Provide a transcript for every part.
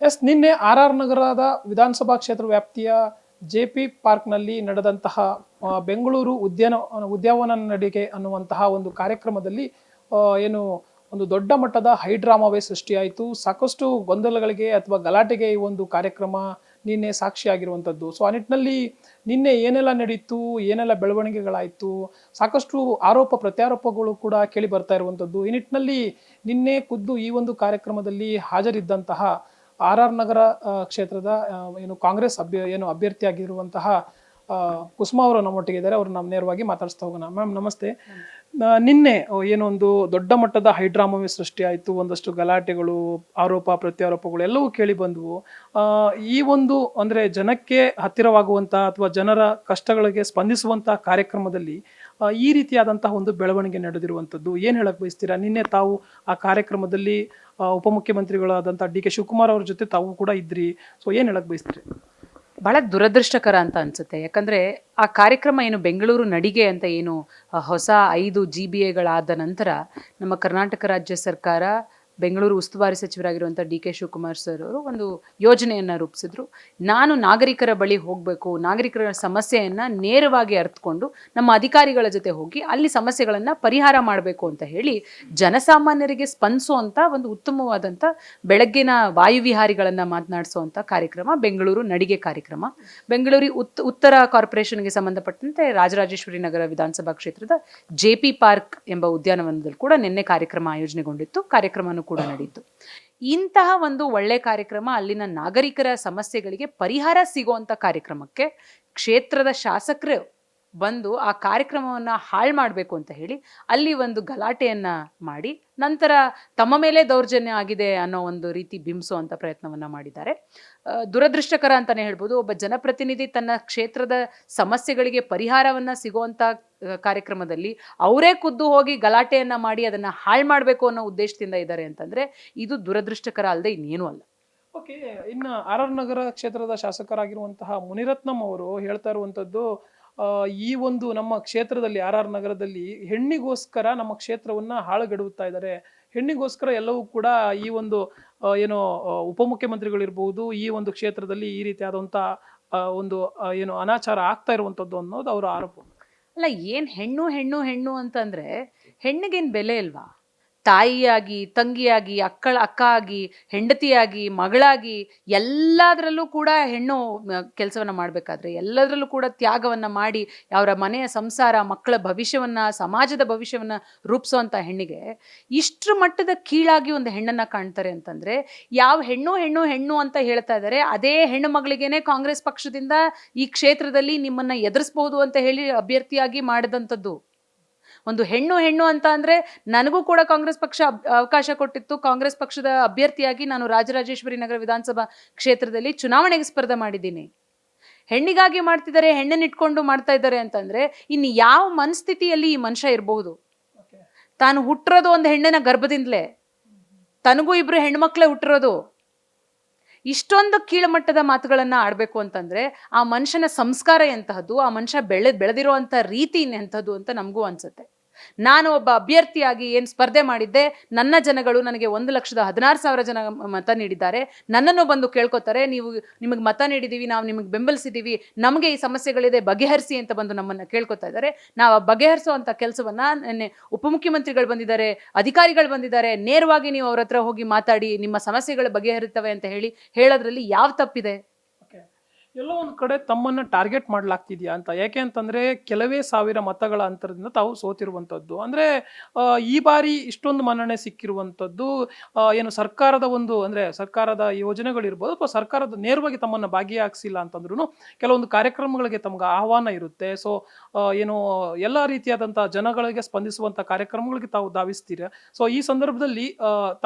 S, ನಿನ್ನೆ R R ನಗರದ ವಿಧಾನಸಭಾ ಕ್ಷೇತ್ರ ವ್ಯಾಪ್ತಿಯ ಜೆ ಪಿ ಪಾರ್ಕ್ನಲ್ಲಿ ನಡೆದಂತಹ ಬೆಂಗಳೂರು ಉದ್ಯಾನ ಉದ್ಯಾನವನ ನಡಿಗೆ ಅನ್ನುವಂತಹ ಒಂದು ಕಾರ್ಯಕ್ರಮದಲ್ಲಿ ಏನು ಒಂದು ದೊಡ್ಡ ಮಟ್ಟದ ಹೈಡ್ರಾಮಾವೇ ಸೃಷ್ಟಿಯಾಯಿತು. ಸಾಕಷ್ಟು ಗೊಂದಲಗಳಿಗೆ ಅಥವಾ ಗಲಾಟೆಗೆ ಈ ಒಂದು ಕಾರ್ಯಕ್ರಮ ನಿನ್ನೆ ಸಾಕ್ಷಿಯಾಗಿರುವಂಥದ್ದು. ಸೊ, ಆ ನಿಟ್ಟಿನಲ್ಲಿ ನಿನ್ನೆ ಏನೆಲ್ಲ ನಡೀತು, ಏನೆಲ್ಲ ಬೆಳವಣಿಗೆಗಳಾಯಿತು, ಸಾಕಷ್ಟು ಆರೋಪ ಪ್ರತ್ಯಾರೋಪಗಳು ಕೂಡ ಕೇಳಿ ಬರ್ತಾ ಇರುವಂಥದ್ದು. ಈ ನಿಟ್ಟಿನಲ್ಲಿ ನಿನ್ನೆ ಖುದ್ದು ಈ ಒಂದು ಕಾರ್ಯಕ್ರಮದಲ್ಲಿ ಹಾಜರಿದ್ದಂತಹ ಆರ್ ಆರ್ ನಗರ ಕ್ಷೇತ್ರದ ಏನು ಕಾಂಗ್ರೆಸ್ ಅಭ್ಯ ಏನು ಅಭ್ಯರ್ಥಿಯಾಗಿರುವಂತಹ ಕುಸುಮಾ ಅವರು ನಮ್ಮೊಟ್ಟಿಗೆ ಇದ್ದಾರೆ. ಅವರು ನಮ್ಮ ನೇರವಾಗಿ ಮಾತಾಡಿಸ್ತಾ ಹೋಗೋಣ. ಮ್ಯಾಮ್ ನಮಸ್ತೆ. ನಿನ್ನೆ ಏನೊಂದು ದೊಡ್ಡ ಮಟ್ಟದ ಹೈಡ್ರಾಮವೇ ಸೃಷ್ಟಿಯಾಯಿತು ಒಂದಷ್ಟು ಗಲಾಟೆಗಳು ಆರೋಪ ಪ್ರತ್ಯಾರೋಪಗಳು ಎಲ್ಲವೂ ಕೇಳಿ ಬಂದವು. ಈ ಒಂದು ಅಂದರೆ ಜನಕ್ಕೆ ಹತ್ತಿರವಾಗುವಂಥ ಅಥವಾ ಜನರ ಕಷ್ಟಗಳಿಗೆ ಸ್ಪಂದಿಸುವಂಥ ಕಾರ್ಯಕ್ರಮದಲ್ಲಿ ಈ ರೀತಿಯಾದಂತಹ ಒಂದು ಬೆಳವಣಿಗೆ ನಡೆದಿರುವಂಥದ್ದು ಏನು ಹೇಳಕ್ ಬಯಸ್ತೀರಾ? ನಿನ್ನೆ ತಾವು ಆ ಕಾರ್ಯಕ್ರಮದಲ್ಲಿ ಉಪಮುಖ್ಯಮಂತ್ರಿಗಳಾದಂಥ ಡಿ ಕೆ ಶಿವಕುಮಾರ್ ಅವ್ರ ಜೊತೆ ತಾವು ಕೂಡ ಇದ್ರಿ. ಸೊ ಏನು ಹೇಳಕ್ ಬಯಸ್ತೀರಿ? ಬಹಳ ದುರದೃಷ್ಟಕರ ಅಂತ ಅನ್ಸುತ್ತೆ. ಯಾಕಂದ್ರೆ ಆ ಕಾರ್ಯಕ್ರಮ ಏನು ಬೆಂಗಳೂರು ನಡಿಗೆ ಅಂತ ಏನು ಹೊಸ ಐದು ಜಿ ಬಿ ಎಗಳಾದ ನಂತರ ನಮ್ಮ ಕರ್ನಾಟಕ ರಾಜ್ಯ ಸರ್ಕಾರ ಬೆಂಗಳೂರು ಉಸ್ತುವಾರಿ ಸಚಿವರಾಗಿರುವಂಥ ಡಿ ಕೆ ಶಿವಕುಮಾರ್ ಸರ್ ಅವರು ಒಂದು ಯೋಜನೆಯನ್ನು ರೂಪಿಸಿದ್ರು. ನಾನು ನಾಗರಿಕರ ಬಳಿ ಹೋಗಬೇಕು, ನಾಗರಿಕರ ಸಮಸ್ಯೆಯನ್ನು ನೇರವಾಗಿ ಅರ್ಥಕೊಂಡು ನಮ್ಮ ಅಧಿಕಾರಿಗಳ ಜೊತೆ ಹೋಗಿ ಅಲ್ಲಿ ಸಮಸ್ಯೆಗಳನ್ನು ಪರಿಹಾರ ಮಾಡಬೇಕು ಅಂತ ಹೇಳಿ ಜನಸಾಮಾನ್ಯರಿಗೆ ಸ್ಪಂದಿಸುವಂಥ ಒಂದು ಉತ್ತಮವಾದಂಥ ಬೆಳಗ್ಗಿನ ವಾಯುವಿಹಾರಿಗಳನ್ನು ಮಾತನಾಡಿಸುವಂಥ ಕಾರ್ಯಕ್ರಮ, ಬೆಂಗಳೂರು ನಡಿಗೆ ಕಾರ್ಯಕ್ರಮ. ಬೆಂಗಳೂರಿ ಉತ್, ಉತ್ತರ ಕಾರ್ಪೊರೇಷನ್ಗೆ ಸಂಬಂಧಪಟ್ಟಂತೆ ರಾಜರಾಜೇಶ್ವರಿ ನಗರ ವಿಧಾನಸಭಾ ಕ್ಷೇತ್ರದ ಜೆ ಪಿ ಪಾರ್ಕ್ ಎಂಬ ಉದ್ಯಾನವನದಲ್ಲಿ ಕೂಡ ನಿನ್ನೆ ಕಾರ್ಯಕ್ರಮ ಆಯೋಜನೆಗೊಂಡಿತ್ತು. ಕಾರ್ಯಕ್ರಮನೂ ಕೂಡ ನಡೀತು. ಇಂತಹ ಒಂದು ಒಳ್ಳೆ ಕಾರ್ಯಕ್ರಮ ಅಲ್ಲಿನ ನಾಗರಿಕರ ಸಮಸ್ಯೆಗಳಿಗೆ ಪರಿಹಾರ ಸಿಗುವಂಥ ಕಾರ್ಯಕ್ರಮಕ್ಕೆ ಕ್ಷೇತ್ರದ ಶಾಸಕರು ಬಂದು ಆ ಕಾರ್ಯಕ್ರಮವನ್ನು ಹಾಳು ಮಾಡಬೇಕು ಅಂತ ಹೇಳಿ ಅಲ್ಲಿ ಒಂದು ಗಲಾಟೆಯನ್ನ ಮಾಡಿ ನಂತರ ತಮ್ಮ ಮೇಲೆ ದೌರ್ಜನ್ಯ ಆಗಿದೆ ಅನ್ನೋ ಒಂದು ರೀತಿ ಬಿಂಬಿಸುವಂಥ ಪ್ರಯತ್ನವನ್ನ ಮಾಡಿದ್ದಾರೆ. ದುರದೃಷ್ಟಕರ ಅಂತಾನೆ ಹೇಳ್ಬೋದು ಒಬ್ಬ ಜನಪ್ರತಿನಿಧಿ ತನ್ನ ಕ್ಷೇತ್ರದ ಸಮಸ್ಯೆಗಳಿಗೆ ಪರಿಹಾರವನ್ನ ಸಿಗುವಂಥ ಕಾರ್ಯಕ್ರಮದಲ್ಲಿ ಅವರೇ ಖುದ್ದು ಹೋಗಿ ಗಲಾಟೆಯನ್ನ ಮಾಡಿ ಅದನ್ನ ಹಾಳು ಮಾಡಬೇಕು ಅನ್ನೋ ಉದ್ದೇಶದಿಂದ ಇದ್ದಾರೆ ಅಂತಂದ್ರೆ ಇದು ದುರದೃಷ್ಟಕರ ಅಲ್ಲದೆ ಇನ್ನೇನು ಅಲ್ಲ. ಓಕೆ ಇನ್ನು ಆರ್ ಆರ್ ನಗರ ಕ್ಷೇತ್ರದ ಶಾಸಕರಾಗಿರುವಂತಹ ಮುನಿರತ್ನಂ ಅವರು ಹೇಳ್ತಾ ಇರುವಂತದ್ದು ಆ, ಈ ಒಂದು ನಮ್ಮ ಕ್ಷೇತ್ರದಲ್ಲಿ ಆರ್ ಆರ್ ನಗರದಲ್ಲಿ ಹೆಣ್ಣಿಗೋಸ್ಕರ ನಮ್ಮ ಕ್ಷೇತ್ರವನ್ನ ಹಾಳುಗೆಡುತ್ತಾ ಇದ್ದಾರೆ. ಹೆಣ್ಣಿಗೋಸ್ಕರ ಎಲ್ಲವೂ ಕೂಡ ಈ ಒಂದು ಏನು ಉಪಮುಖ್ಯಮಂತ್ರಿಗಳು ಆ, ಉಪಮುಖ್ಯಮಂತ್ರಿಗಳಿರ್ಬಹುದು ಈ ಒಂದು ಕ್ಷೇತ್ರದಲ್ಲಿ ಈ ರೀತಿಯಾದಂಥ ಒಂದು ಏನು ಅನಾಚಾರ ಆಗ್ತಾ ಇರುವಂಥದ್ದು ಅನ್ನೋದು ಅವರ ಆರೋಪ. ಅಲ್ಲ ಏನು ಹೆಣ್ಣು ಹೆಣ್ಣು ಹೆಣ್ಣು ಅಂತಂದ್ರೆ ಹೆಣ್ಣಿಗೇನು ಬೆಲೆ ಇಲ್ವಾ? ತಾಯಿಯಾಗಿ, ತಂಗಿಯಾಗಿ, ಅಕ್ಕಳ ಅಕ್ಕ ಆಗಿ ಹೆಂಡತಿಯಾಗಿ, ಮಗಳಾಗಿ ಎಲ್ಲದರಲ್ಲೂ ಕೂಡ ಹೆಣ್ಣು ಕೆಲಸವನ್ನು ಮಾಡಬೇಕಾದ್ರೆ ಎಲ್ಲದರಲ್ಲೂ ಕೂಡ ತ್ಯಾಗವನ್ನು ಮಾಡಿ ಅವರ ಮನೆಯ ಸಂಸಾರ, ಮಕ್ಕಳ ಭವಿಷ್ಯವನ್ನ, ಸಮಾಜದ ಭವಿಷ್ಯವನ್ನ ರೂಪಿಸುವಂಥ ಹೆಣ್ಣಿಗೆ ಇಷ್ಟ್ರ ಮಟ್ಟದ ಕೀಳಾಗಿ ಒಂದು ಹೆಣ್ಣನ್ನ ಕಾಣ್ತಾರೆ ಅಂತಂದರೆ ಯಾವ ಹೆಣ್ಣು ಹೆಣ್ಣು ಹೆಣ್ಣು ಅಂತ ಹೇಳ್ತಾ ಇದ್ದಾರೆ ಅದೇ ಹೆಣ್ಣು ಮಗಳಿಗೇನೆ ಕಾಂಗ್ರೆಸ್ ಪಕ್ಷದಿಂದ ಈ ಕ್ಷೇತ್ರದಲ್ಲಿ ನಿಮ್ಮನ್ನು ಎದುರಿಸಬಹುದು ಅಂತ ಹೇಳಿ ಅಭ್ಯರ್ಥಿಯಾಗಿ ಮಾಡಿದಂಥದ್ದು. ಒಂದು ಹೆಣ್ಣು ಹೆಣ್ಣು ಅಂತ ಅಂದ್ರೆ ನನಗೂ ಕೂಡ ಕಾಂಗ್ರೆಸ್ ಪಕ್ಷ ಅವಕಾಶ ಕೊಟ್ಟಿತ್ತು. ಕಾಂಗ್ರೆಸ್ ಪಕ್ಷದ ಅಭ್ಯರ್ಥಿಯಾಗಿ ನಾನು ರಾಜರಾಜೇಶ್ವರಿ ನಗರ ವಿಧಾನಸಭಾ ಕ್ಷೇತ್ರದಲ್ಲಿ ಚುನಾವಣೆಗೆ ಸ್ಪರ್ಧೆ ಮಾಡಿದ್ದೀನಿ. ಹೆಣ್ಣಿಗಾಗಿ ಮಾಡ್ತಿದ್ದಾರೆ ಹೆಣ್ಣನ್ನ ಇಟ್ಕೊಂಡು ಮಾಡ್ತಾ ಇದ್ದಾರೆ ಅಂತಂದ್ರೆ ಇನ್ನು ಯಾವ ಮನಸ್ಥಿತಿಯಲ್ಲಿ ಈ ಮನುಷ್ಯ ಇರಬಹುದು? ತಾನು ಹುಟ್ಟಿರೋದು ಒಂದು ಹೆಣ್ಣಿನ ಗರ್ಭದಿಂದಲೇ. ತನಗೂ ಇಬ್ರು ಹೆಣ್ಮಕ್ಳೇ ಹುಟ್ಟಿರೋದು. ಇಷ್ಟೊಂದು ಕೀಳುಮಟ್ಟದ ಮಾತುಗಳನ್ನ ಆಡ್ಬೇಕು ಅಂತಂದ್ರೆ ಆ ಮನುಷ್ಯನ ಸಂಸ್ಕಾರ ಎಂತಹದ್ದು ಆ ಮನುಷ್ಯ ಬೆಳೆ ಬೆಳೆದಿರುವಂತ ರೀತಿ ಎಂಥದ್ದು ಅಂತ ನಮಗೂ ಅನ್ಸುತ್ತೆ. ನಾನು ಒಬ್ಬ ಅಭ್ಯರ್ಥಿಯಾಗಿ ಏನು ಸ್ಪರ್ಧೆ ಮಾಡಿದ್ದೆ, ನನ್ನ ಜನಗಳು ನನಗೆ ಒಂದು ಲಕ್ಷದ ಹದಿನಾರು ಸಾವಿರ ಜನ ಮತ ನೀಡಿದ್ದಾರೆ. ನನ್ನನ್ನು ಬಂದು ಕೇಳ್ಕೊತಾರೆ, ನೀವು ನಿಮಗೆ ಮತ ನೀಡಿದ್ದೀವಿ ನಾವು ನಿಮಗೆ ಬೆಂಬಲಿಸಿದ್ದೀವಿ ನಮಗೆ ಈ ಸಮಸ್ಯೆಗಳಿದೆ, ಬಗೆಹರಿಸಿ ಅಂತ ಬಂದು ನಮ್ಮನ್ನು ಕೇಳ್ಕೊತಾ ಇದ್ದಾರೆ. ನಾವು ಬಗೆಹರಿಸುವಂಥ ಕೆಲಸವನ್ನು ನಿನ್ನೆ ಉಪಮುಖ್ಯಮಂತ್ರಿಗಳು ಬಂದಿದ್ದಾರೆ, ಅಧಿಕಾರಿಗಳು ಬಂದಿದ್ದಾರೆ, ನೇರವಾಗಿ ನೀವು ಅವ್ರ ಹತ್ರ ಹೋಗಿ ಮಾತಾಡಿ, ನಿಮ್ಮ ಸಮಸ್ಯೆಗಳು ಬಗೆಹರಿತವೆ ಅಂತ ಹೇಳಿ, ಹೇಳೋದ್ರಲ್ಲಿ ಯಾವ ತಪ್ಪಿದೆ? ಎಲ್ಲೋ ಒಂದು ಕಡೆ ತಮ್ಮನ್ನು ಟಾರ್ಗೆಟ್ ಮಾಡಲಾಗ್ತಿದೆಯಾ ಅಂತ. ಯಾಕೆ ಅಂತಂದರೆ ಕೆಲವೇ ಸಾವಿರ ಮತಗಳ ಅಂತರದಿಂದ ತಾವು ಸೋತಿರುವಂಥದ್ದು ಅಂದರೆ ಈ ಬಾರಿ ಇಷ್ಟೊಂದು ಮನ್ನಣೆ ಸಿಕ್ಕಿರುವಂಥದ್ದು ಏನು ಸರ್ಕಾರದ ಒಂದು, ಅಂದರೆ ಸರ್ಕಾರದ ಯೋಜನೆಗಳಿರ್ಬೋದು ಅಥವಾ ಸರ್ಕಾರದ ನೇರವಾಗಿ ತಮ್ಮನ್ನು ಭಾಗಿಯಾಗಿಸಿಲ್ಲ ಅಂತಂದ್ರೂ ಕೆಲವೊಂದು ಕಾರ್ಯಕ್ರಮಗಳಿಗೆ ತಮಗೆ ಆಹ್ವಾನ ಇರುತ್ತೆ. ಸೊ ಏನು ಎಲ್ಲ ರೀತಿಯಾದಂಥ ಜನಗಳಿಗೆ ಸ್ಪಂದಿಸುವಂಥ ಕಾರ್ಯಕ್ರಮಗಳಿಗೆ ತಾವು ಧಾವಿಸ್ತೀರ. ಸೊ ಈ ಸಂದರ್ಭದಲ್ಲಿ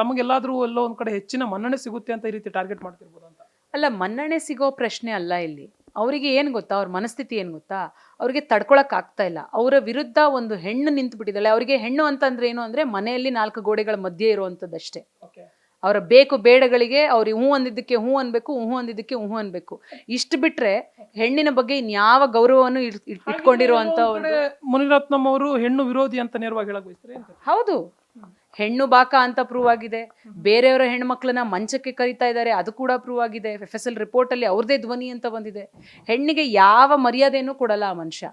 ತಮಗೆಲ್ಲಾದರೂ ಎಲ್ಲೋ ಒಂದು ಕಡೆ ಹೆಚ್ಚಿನ ಮನ್ನಣೆ ಸಿಗುತ್ತೆ ಅಂತ ಈ ರೀತಿ ಟಾರ್ಗೆಟ್ ಮಾಡ್ತಿರ್ಬೋದು ಅಂತ ಅಲ್ಲ ಮನ್ನಣೆ ಸಿಗೋ ಪ್ರಶ್ನೆ ಅಲ್ಲ ಇಲ್ಲಿ. ಅವರಿಗೆ ಏನು ಗೊತ್ತಾ? ಅವ್ರ ಮನಸ್ಥಿತಿ ಏನು ಗೊತ್ತಾ? ಅವ್ರಿಗೆ ತಡ್ಕೊಳಕ್ ಆಗ್ತಾ ಇಲ್ಲ. ಅವರ ವಿರುದ್ಧ ಒಂದು ಹೆಣ್ಣು ನಿಂತು ಬಿಟ್ಟಿದ್ದಾಳೆ. ಅವರಿಗೆ ಹೆಣ್ಣು ಅಂತಂದ್ರೆ ಏನು ಅಂದ್ರೆ ಮನೆಯಲ್ಲಿ ನಾಲ್ಕು ಗೋಡೆಗಳ ಮಧ್ಯೆ ಇರುವಂಥದ್ದಷ್ಟೇ. ಅವರ ಬೇಕು ಬೇಡಗಳಿಗೆ ಅವ್ರಿಗೆ ಹೂ ಅಂದಿದ್ದಕ್ಕೆ ಹೂ ಅನ್ಬೇಕು ಹೂ ಅಂದಿದ್ದಕ್ಕೆ ಹೂ ಅನ್ಬೇಕು. ಇಷ್ಟು ಬಿಟ್ರೆ ಹೆಣ್ಣಿನ ಬಗ್ಗೆ ಇನ್ಯಾವ ಗೌರವವನ್ನು ಇಟ್- ಇಟ್- ಇಟ್ಕೊಂಡಿರುವಂತ ಮುನಿರತ್ನಂ ಅವರು ಹೆಣ್ಣು ವಿರೋಧಿ ಅಂತ ನೇರವಾಗಿ ಹೇಳಕ್ ಹೌದು. ಹೆಣ್ಣು ಬಾಕ ಅಂತ ಪ್ರೂವ್ ಆಗಿದೆ. ಬೇರೆಯವರ ಹೆಣ್ಮಕ್ಳನ್ನ ಮಂಚಕ್ಕೆ ಕರಿತಾ ಇದ್ದಾರೆ, ಅದು ಕೂಡ ಪ್ರೂವ್ ಆಗಿದೆ. ಎಫ್ ಎಸ್ ಎಲ್ ರಿಪೋರ್ಟಲ್ಲಿ ಅವ್ರದೇ ಧ್ವನಿ ಅಂತ ಬಂದಿದೆ. ಹೆಣ್ಣಿಗೆ ಯಾವ ಮರ್ಯಾದೆನೂ ಕೊಡಲ್ಲ ಆ ಮನುಷ್ಯ.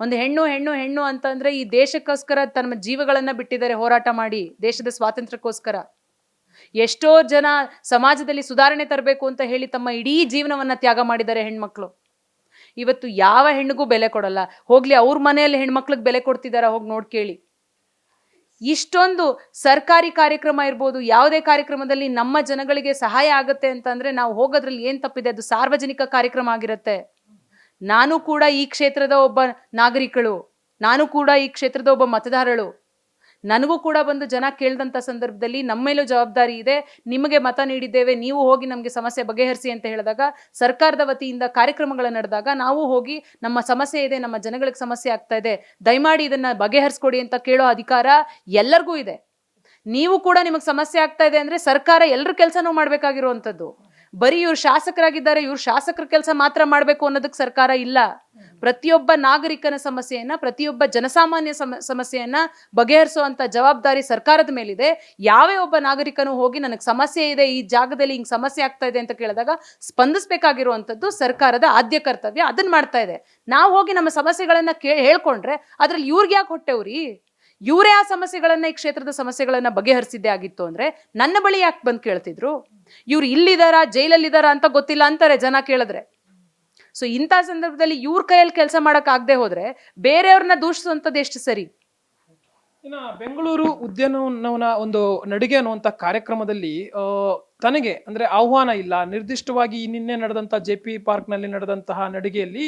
ಒಂದು ಹೆಣ್ಣು ಹೆಣ್ಣು ಹೆಣ್ಣು ಅಂತಂದ್ರೆ ಈ ದೇಶಕ್ಕೋಸ್ಕರ ತಮ್ಮ ಜೀವಗಳನ್ನ ಬಿಟ್ಟಿದ್ದಾರೆ ಹೋರಾಟ ಮಾಡಿ, ದೇಶದ ಸ್ವಾತಂತ್ರ್ಯಕ್ಕೋಸ್ಕರ. ಎಷ್ಟೋ ಜನ ಸಮಾಜದಲ್ಲಿ ಸುಧಾರಣೆ ತರಬೇಕು ಅಂತ ಹೇಳಿ ತಮ್ಮ ಇಡೀ ಜೀವನವನ್ನ ತ್ಯಾಗ ಮಾಡಿದ್ದಾರೆ ಹೆಣ್ಮಕ್ಳು. ಇವತ್ತು ಯಾವ ಹೆಣ್ಣಿಗೂ ಬೆಲೆ ಕೊಡಲ್ಲ. ಹೋಗ್ಲಿ ಅವ್ರ ಮನೆಯಲ್ಲಿ ಹೆಣ್ಮಕ್ಳಿಗೆ ಬೆಲೆ ಕೊಡ್ತಿದಾರ ಹೋಗಿ ನೋಡ್ ಕೇಳಿ. ಇಷ್ಟೊಂದು ಸರ್ಕಾರಿ ಕಾರ್ಯಕ್ರಮ ಇರ್ಬೋದು, ಯಾವುದೇ ಕಾರ್ಯಕ್ರಮದಲ್ಲಿ ನಮ್ಮ ಜನಗಳಿಗೆ ಸಹಾಯ ಆಗುತ್ತೆ ಅಂತಂದ್ರೆ ನಾವು ಹೋಗೋದ್ರಲ್ಲಿ ಏನು ತಪ್ಪಿದೆ? ಅದು ಸಾರ್ವಜನಿಕ ಕಾರ್ಯಕ್ರಮ ಆಗಿರುತ್ತೆ. ನಾನು ಕೂಡ ಈ ಕ್ಷೇತ್ರದ ಒಬ್ಬ ನಾಗರಿಕಳು. ನಾನು ಕೂಡ ಈ ಕ್ಷೇತ್ರದ ಒಬ್ಬ ಮತದಾರಳು. ನನಗೂ ಕೂಡ ಬಂದು ಜನ ಕೇಳಿದಂಥ ಸಂದರ್ಭದಲ್ಲಿ ನಮ್ಮ ಮೇಲೂ ಜವಾಬ್ದಾರಿ ಇದೆ. ನಿಮಗೆ ಮತ ನೀಡಿದ್ದೇವೆ, ನೀವು ಹೋಗಿ ನಮಗೆ ಸಮಸ್ಯೆ ಬಗೆಹರಿಸಿ ಅಂತ ಹೇಳಿದಾಗ, ಸರ್ಕಾರದ ವತಿಯಿಂದ ಕಾರ್ಯಕ್ರಮಗಳು ನಡೆದಾಗ ನಾವು ಹೋಗಿ ನಮ್ಮ ಸಮಸ್ಯೆ ಇದೆ, ನಮ್ಮ ಜನಗಳಿಗೆ ಸಮಸ್ಯೆ ಆಗ್ತಾ ಇದೆ, ದಯಮಾಡಿ ಇದನ್ನ ಬಗೆಹರಿಸ್ಕೊಡಿ ಅಂತ ಕೇಳೋ ಅಧಿಕಾರ ಎಲ್ಲರಿಗೂ ಇದೆ. ನೀವು ಕೂಡ ನಿಮಗೆ ಸಮಸ್ಯೆ ಆಗ್ತಾ ಇದೆ ಅಂದ್ರೆ ಸರ್ಕಾರ ಎಲ್ಲರ ಕೆಲಸನೂ ಮಾಡ್ಬೇಕಾಗಿರುವಂಥದ್ದು. ಬರೀ ಇವ್ರು ಶಾಸಕರಾಗಿದ್ದಾರೆ, ಇವ್ರು ಶಾಸಕರ ಕೆಲಸ ಮಾತ್ರ ಮಾಡಬೇಕು ಅನ್ನೋದಕ್ಕೆ ಸರ್ಕಾರ ಇಲ್ಲ. ಪ್ರತಿಯೊಬ್ಬ ನಾಗರಿಕನ ಸಮಸ್ಯೆಯನ್ನ, ಪ್ರತಿಯೊಬ್ಬ ಜನಸಾಮಾನ್ಯ ಸಮ, ಸಮಸ್ಯೆಯನ್ನ ಬಗೆಹರಿಸುವಂತ ಜವಾಬ್ದಾರಿ ಸರ್ಕಾರದ ಮೇಲಿದೆ. ಯಾವೇ ಒಬ್ಬ ನಾಗರಿಕನು ಹೋಗಿ, ನನಗೆ ಸಮಸ್ಯೆ ಇದೆ, ಈ ಜಾಗದಲ್ಲಿ ಹಿಂಗ್ ಸಮಸ್ಯೆ ಆಗ್ತಾ ಇದೆ ಅಂತ ಕೇಳಿದಾಗ ಸ್ಪಂದಿಸಬೇಕಾಗಿರುವಂತದ್ದು ಸರ್ಕಾರದ ಆದ್ಯ ಕರ್ತವ್ಯ. ಅದನ್ನ ಮಾಡ್ತಾ ಇದೆ. ನಾವು ಹೋಗಿ ನಮ್ಮ ಸಮಸ್ಯೆಗಳನ್ನ ಕೇ, ಹೇಳ್ಕೊಂಡ್ರೆ ಅದ್ರಲ್ಲಿ ಇವ್ರಿಗೆ ಯಾಕೆ ಹೊಟ್ಟೆವ್ರಿ? ಇವರೇ ಆ ಸಮಸ್ಯೆಗಳನ್ನ, ಈ ಕ್ಷೇತ್ರದ ಸಮಸ್ಯೆಗಳನ್ನ ಬಗೆಹರಿಸಿದ್ದೇ ಆಗಿತ್ತು ಅಂದ್ರೆ ನನ್ನ ಬಳಿ ಯಾಕೆ ಬಂದು ಕೇಳ್ತಿದ್ರು? ಇವ್ರು ಇಲ್ಲಿದ್ದಾರಾ ಜೈಲಲ್ಲಿದ್ದಾರಾ ಅಂತ ಗೊತ್ತಿಲ್ಲ ಅಂತಾರೆ ಜನ ಕೇಳಿದ್ರೆ. ಸೊ ಇಂಥ ಸಂದರ್ಭದಲ್ಲಿ ಇವ್ರ ಕೈಯಲ್ಲಿ ಕೆಲಸ ಮಾಡಕ್ ಆಗದೆ ಹೋದ್ರೆ ಬೇರೆಯವ್ರನ್ನ ದೂಷಿಸುವಂಥದ್ದು ಎಷ್ಟು ಸರಿ? ಇನ್ನ ಬೆಂಗಳೂರು ಉದ್ಯಾನವನ ಒಂದು ನಡಿಗೆ ಅನ್ನುವಂಥ ಕಾರ್ಯಕ್ರಮದಲ್ಲಿ ತನಗೆ ಅಂದ್ರೆ ಆಹ್ವಾನ ಇಲ್ಲ. ನಿರ್ದಿಷ್ಟವಾಗಿ ನಿನ್ನೆ ನಡೆದಂಥ ಜೆ ಪಿ ಪಾರ್ಕ್ನಲ್ಲಿ ನಡೆದಂತಹ ನಡಿಗೆಯಲ್ಲಿ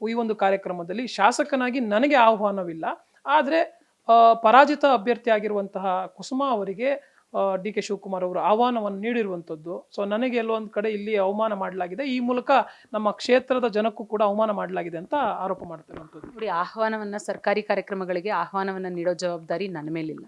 ಈ ಒಂದು ಕಾರ್ಯಕ್ರಮದಲ್ಲಿ ಶಾಸಕನಾಗಿ ನನಗೆ ಆಹ್ವಾನವಿಲ್ಲ. ಆದರೆ ಪರಾಜಿತ ಅಭ್ಯರ್ಥಿ ಆಗಿರುವಂತಹ ಕುಸುಮಾ ಅವರಿಗೆ ಡಿ ಕೆ ಶಿವಕುಮಾರ್ ಅವರು ಆಹ್ವಾನವನ್ನು ನೀಡಿರುವಂಥದ್ದು. ಸೊ ನನಗೆ ಎಲ್ಲೊಂದು ಕಡೆ ಇಲ್ಲಿ ಅವಮಾನ ಮಾಡಲಾಗಿದೆ. ಈ ಮೂಲಕ ನಮ್ಮ ಕ್ಷೇತ್ರದ ಜನಕ್ಕೂ ಕೂಡ ಅವಮಾನ ಮಾಡಲಾಗಿದೆ ಅಂತ ಆರೋಪ ಮಾಡ್ತಿರುವಂಥದ್ದು. ನೋಡಿ, ಆಹ್ವಾನವನ್ನ ಸರ್ಕಾರಿ ಕಾರ್ಯಕ್ರಮಗಳಿಗೆ ಆಹ್ವಾನವನ್ನ ನೀಡೋ ಜವಾಬ್ದಾರಿ ನನ್ನ ಮೇಲಿಲ್ಲ.